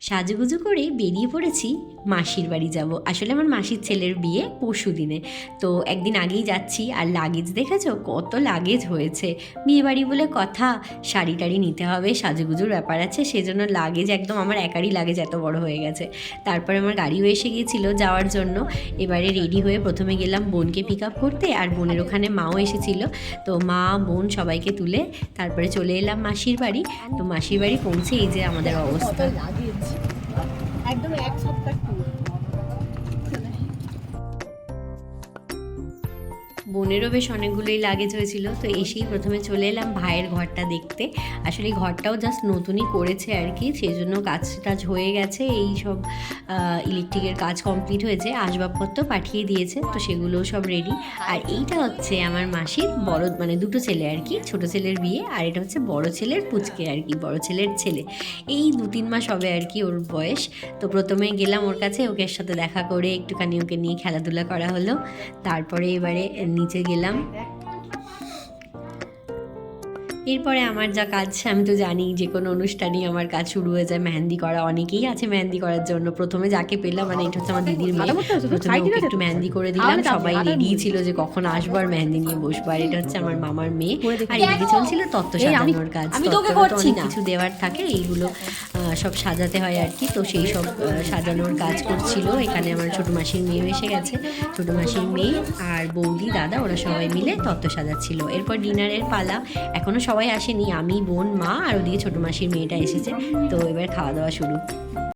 সাজুগুজু করে বেরিয়ে পড়েছি মাসির বাড়ি যাব। আসলে আমার মাসির ছেলের বিয়ে পরশু দিনে। তো একদিন আগেই যাচ্ছি আর লাগেজ দেখেছ? কত লাগেজ হয়েছে। বিয়ে বাড়ি বলে কথা, শাড়ি টাড়ি নিতে হবে, সাজুগুজুর ব্যাপার আছে, সেজন্য লাগেজ একদম আমার একারই লাগেজ এত বড় হয়ে গেছে। তারপরে আমার গাড়িও এসে গিয়েছিল যাওয়ার জন্য। এবারে রেডি হয়ে প্রথমে গেলাম বোনকে পিক আপ করতে আর বোনের ওখানে মাও এসেছিল। তো মা, বোন সবাইকে তুলে তারপরে চলে এলাম মাসির বাড়ি। তো মাসির বাড়ি পৌঁছে এই যে আমাদের অবস্থা। একদম এক সপ্তাহ বোনেরও বেশ অনেকগুলোই লাগেজ হয়েছিল। তো এসেই প্রথমে চলে এলাম ভাইয়ের ঘরটা দেখতে। আসলে ঘরটাও জাস্ট নতুনই করেছে আর কি সেই জন্য কাজ টাজ হয়ে গেছে। এই সব ইলেকট্রিকের কাজ কমপ্লিট হয়েছে। আসবাবপত্র পাঠিয়ে দিয়েছে, তো সেগুলোও সব রেডি আর এইটা হচ্ছে আমার মাসির বড় মানে দুটো ছেলে আর কি ছোট ছেলের বিয়ে, আর এটা হচ্ছে বড় ছেলের পুচকে আর কি বড় ছেলের ছেলে। এই দু তিন মাস হবে আর কি ওর বয়স। তো প্রথমে গেলাম ওর কাছে, ওকে সাথে দেখা করে একটুখানি ওকে নিয়ে খেলাধুলা করা হলো। তারপরে এবারে নিচে গেলাম। এরপরে আমার যা কাজ আমি তো জানি যে কোনো অনুষ্ঠানেই আমার কাজ শুরু হয়ে যায়। মেহেন্দি করা অনেকেই আছে মেহেন্দি করার জন্য। প্রথমে যাকে পেলাম মানে এটা হচ্ছে আমার দিদির মেয়ে। প্রথমে ওকে একটু মেহেন্দি করে দিলাম। সবাই রেডি ছিল যে কখন আসব আর মেহেন্দি নিয়ে বসবো। আর এটা হচ্ছে আমার মামার মেয়ে। আর এদিকে চলছিল তত্ত্ব সাজানোর কাজ। অনেক কিছু দেওয়ার থাকে। এইগুলো সব সাজাতে হয় আর কি। তো সেই সব সাজানোর কাজ করছিল। এখানে আমার ছোটো মাসির মেয়ে এসে গেছে। ছোটো মাসির মেয়ে আর বৌদি দাদা ওরা সবাই মিলে তত্ত্ব সাজাচ্ছিল। এরপর ডিনারের পালা। এখনও সবাই আসেনি, আমি, বোন, মা আর ওদিকে ছোট মাসির মেয়েটা এসেছে, তো এবার খাওয়া দাওয়া শুরু।